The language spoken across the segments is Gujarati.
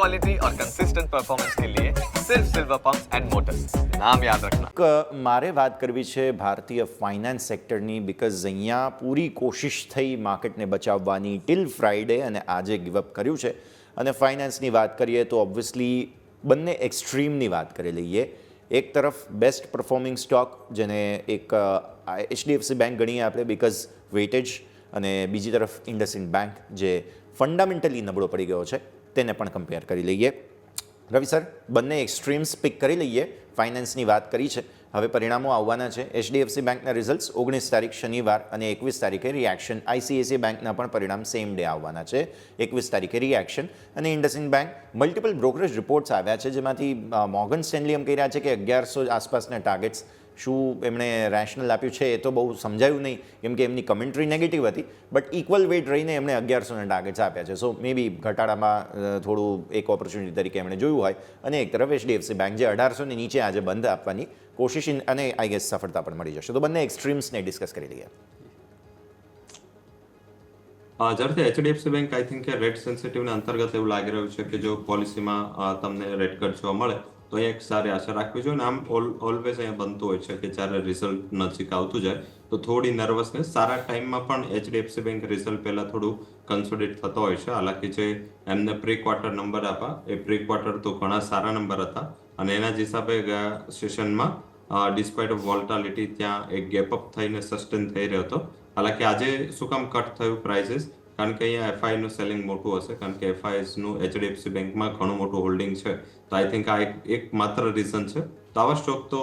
क्वालिटी और कंसिस्टेंट परफॉर्मेंस के लिए सिर्फ सिल्वर पंप्स एंड मोटर्स नाम याद रखना ક- મારે વાત કરવી છે ભારતીય ફાઇનાન્સ સેક્ટરની બિકોઝ અહીંયા પૂરી કોશિશ થઈ માર્કેટને બચાવવાની ટિલ ફ્રાઈડે અને આજે ગિવઅપ કર્યું છે અને ફાઇનાન્સની વાત કરીએ તો ઓબ્વિયસલી બંને એક્સ્ટ્રીમની વાત કરી લઈએ એક તરફ બેસ્ટ પરફોર્મિંગ સ્ટોક જેને એક એચડીએફસી બેંક ગણીએ આપણે બિકોઝ વેટેજ અને બીજી તરફ ઇન્ડસઇન્ડ બેંક જે ફંડામેન્ટલી નબળો પડી ગયો છે તેને પણ કમ્પેર કરી લઈએ. રવિ સર, બંને એક્સ્ટ્રીમ્સ પિક કરી લઈએ. ફાઇનાન્સની વાત કરી છે. હવે પરિણામો આવવાના છે. એચડીએફસી બેંકના રિઝલ્ટ્સ ઓગણીસ તારીખ શનિવાર અને એકવીસ તારીખે રિએક્શન આઈસીઆઈસી બેંકના પણ પરિણામ સેમ ડે આવવાના છે. એકવીસ તારીખે રિએક્શન અને IndusInd bank multiple brokerage reports આવ્યા છે, જેમાંથી મોર્ગન સ્ટેનલી એમ કહી રહ્યા છે કે અગિયારસો આસપાસના ટાર્ગેટ્સ શું એમણે રેશનલ આપ્યું છે એ તો બહુ સમજાયું નહીં, કેમ કે એમની કમેન્ટ્રી નેગેટિવ હતી બટ ઇક્વલ વેટ રહીને એમણે અગિયારસોના ટાર્ગેટ્સ આપ્યા છે. સો મે બી ઘટાડામાં થોડું એક ઓપોર્ચ્યુનિટી તરીકે એમણે જોયું હોય. અને એક તરફ એચડીએફસી બેંક જે અઢારસોની નીચે આજે બંધ આપવાની કોશિશ અને આઈ ગેસ સફળતા પણ મળી જશે. તો બંને એક્સ્ટ્રીમ્સને ડિસ્કસ કરી લઈએ. જ્યારે HDFC bank I think rate સેન્સિટિવના અંતર્ગત એવું લાગી રહ્યું છે કે જો પોલિસીમાં તમને રેટ કટ જોવા મળે તો અહીંયા એક સારી આશા રાખવી જોઈએ અને આમ ઓલવેઝ અહીંયા બનતું હોય છે કે જ્યારે રિઝલ્ટ નજીક આવતું જાય, તો થોડી નર્વસનેસ સારા ટાઈમમાં પણ એચડીએફસી બેંક રિઝલ્ટ પહેલાં થોડું કન્સોલિડેટ થતો હોય છે. હાલાકી જે એમને પ્રી ક્વાર્ટર નંબર આપ્યા, એ પ્રી ક્વાર્ટર તો ઘણા સારા નંબર હતા અને એના જ હિસાબે ગયા સેશનમાં ડિસ્પાઇટ ઓફ વોલ્ટાલિટી ત્યાં એક ગેપ અપ થઈને સસ્ટેન થઈ રહ્યો હતો. હાલાકી આજે શું કામ કટ થયું પ્રાઇસીસ કારણ કે અહીંયા એફઆઈ નું સેલિંગ મોટું હશે, કારણ કે એફઆઈનું એચડીએફસી બેંકમાં ઘણું મોટું હોલ્ડિંગ છે. તો આઈ થિંક આ એક એક માત્ર રીઝન છે. તો આવા સ્ટોક તો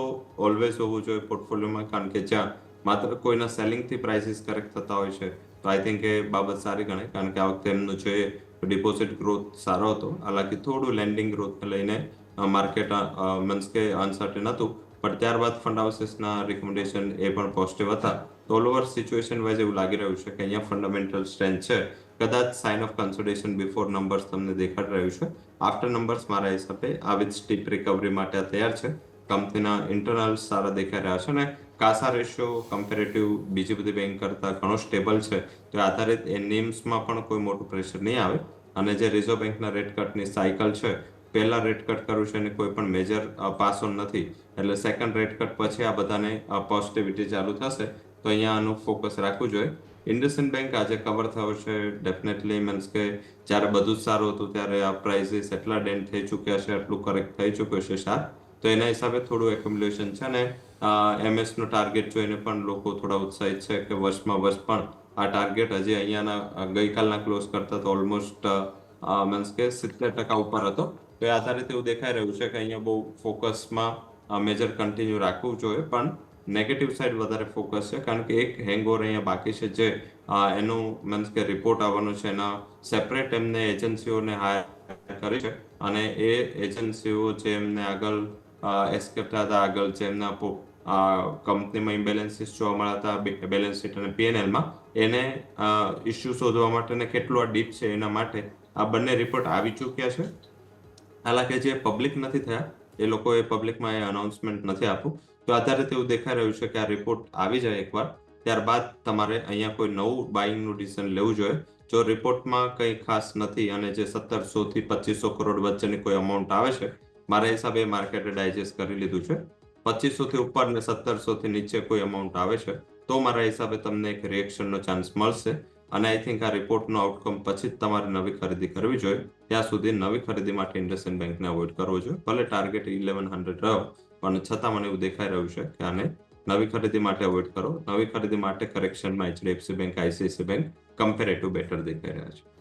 ઓલવેઝ હોવું જોઈએ પોર્ટફોલિયોમાં કારણ કે જ્યાં માત્ર કોઈના સેલિંગથી પ્રાઇસીસ કરેક્ટ થતા હોય છે, તો આઈ થિંક એ બાબત સારી ગણાય. કારણ કે આ વખતે એમનું જે ડિપોઝિટ ગ્રોથ સારો હતો, હાલાકી થોડું લેન્ડિંગ ગ્રોથને લઈને માર્કેટ મીન્સ કે અનસર્ટેન હતું પણ ત્યારબાદ ફંડ હાઉસીસના રિકમેન્ડેશન એ પણ પોઝિટિવ હતા. તો ઓલ ઓવર સિચ્યુએશન વાઇઝ એવું લાગી રહ્યું છે કે અહીંયા ફંડામેન્ટલ સ્ટ્રેન્થ છે. કદાચ sign of consolidation before numbers તમને દેખાડી રહ્યું છે. આફ્ટર નંબર્સ મારા હિસાબે આવી જ સ્ટીપ રિકવરી માટે તૈયાર છે. કંપનીના ઇન્ટરનલ સારા દેખાઈ રહ્યા છે અને કાસા રેશિયો કમ્પેરેટિવ બીજી બધી બેંક કરતાં ઘણો સ્ટેબલ છે. તો આધારિત એ નેમ્સમાં પણ કોઈ મોટું પ્રેશર નહીં આવે. અને જે રિઝર્વ બેંકના રેટ કટની સાયકલ છે પહેલા રેટ કટ કરવું છે અને કોઈ પણ મેજર પાસ ઓન નથી. એટલે સેકન્ડ રેટ કટ પછી આ બધાને પોઝિટિવિટી ચાલુ થશે. તો અહીંયા આનું ફોકસ રાખવું જોઈએ. ઇન્ડસઇન્ડ બેંક આજે કવર થયો છે ડેફિનેટલી મીન્સ કે જ્યારે બધું જ સારું હતું ત્યારે આ પ્રાઇસીસ એટલા ડેન થઈ ચૂક્યા છે, એટલું કરેક્ટ થઈ ચૂક્યો છે સાર તો એના હિસાબે થોડું એક્યુમ્યુલેશન છે અને એમએસનું ટાર્ગેટ જોઈને પણ લોકો થોડા ઉત્સાહિત છે કે વર્ષમાં વર્ષ પણ આ ટાર્ગેટ હજી અહીંયાના ગઈકાલના ક્લોઝ કરતા તો ઓલમોસ્ટ મીન્સ કે સિત્તેર ટકા ઉપર હતો. તો એ આધારિત એવું દેખાઈ રહ્યું છે કે અહીંયા બહુ ફોકસમાં મેજર કન્ટિન્યુ રાખવું જોઈએ, પણ નેગેટિવ સાઈડ વધારે ફોકસ છે, કારણ કે એક હેંગઓવર અહીંયા બાકી છે જે એનું મીન્સ કે રિપોર્ટ આવવાનું છે, એના સેપરેટ એમને એજન્સીઓને હાયર કરી છે અને એ એજન્સીઓ જે એમને આગળ એસ્કેપ થયા હતા, આગળ જે એમના કંપનીમાં ઇમ્બેલેન્સીસ જોવા મળ્યા હતા બેલેન્સ શીટ અને પીએનએલમાં એને ઇસ્યુ શોધવા માટે ને કેટલો ડીપ છે એના માટે આ બંને રિપોર્ટ આવી ચૂક્યા છે. હાલાકી જે પબ્લિક નથી થયા, એ લોકોએ પબ્લિકમાં એ અનાઉન્સમેન્ટ નથી આપ્યું. તો આધારે તેવું દેખાઈ રહ્યું છે કે આ રિપોર્ટ આવી જાય એકવાર, ત્યારબાદ તમારે અહીંયા કોઈ નવું બાઇંગનું ડિસિઝન લેવું જોઈએ. જો રિપોર્ટમાં કંઈ ખાસ નથી અને જે સત્તરસો થી પચીસો કરોડ વચ્ચેની કોઈ અમાઉન્ટ આવે છે, મારા હિસાબે માર્કેટે ડાયજેસ્ટ કરી લીધું છે. પચીસો થી ઉપર ને સત્તરસો થી નીચે કોઈ અમાઉન્ટ આવે છે, તો મારા હિસાબે તમને એક રિએક્શનનો ચાન્સ મળશે. અને આઈ થિંક આ રિપોર્ટનો આઉટકમ પછી જ તમારે નવી ખરીદી કરવી જોઈએ. ત્યાં સુધી નવી ખરીદી માટે ઇન્ડસઇન્ડ બેંકને અવોઇડ કરવો જોઈએ. ભલે ટાર્ગેટ ઇલેવન હંડ્રેડ રહ્યો પણ છતાં મને એવું દેખાઈ રહ્યું છે કે આને નવી ખરીદી માટે અવોઇડ કરો. નવી ખરીદી માટે કરેક્શનમાં HDFC bank ICICI bank comparative better દેખાઈ રહ્યા છે.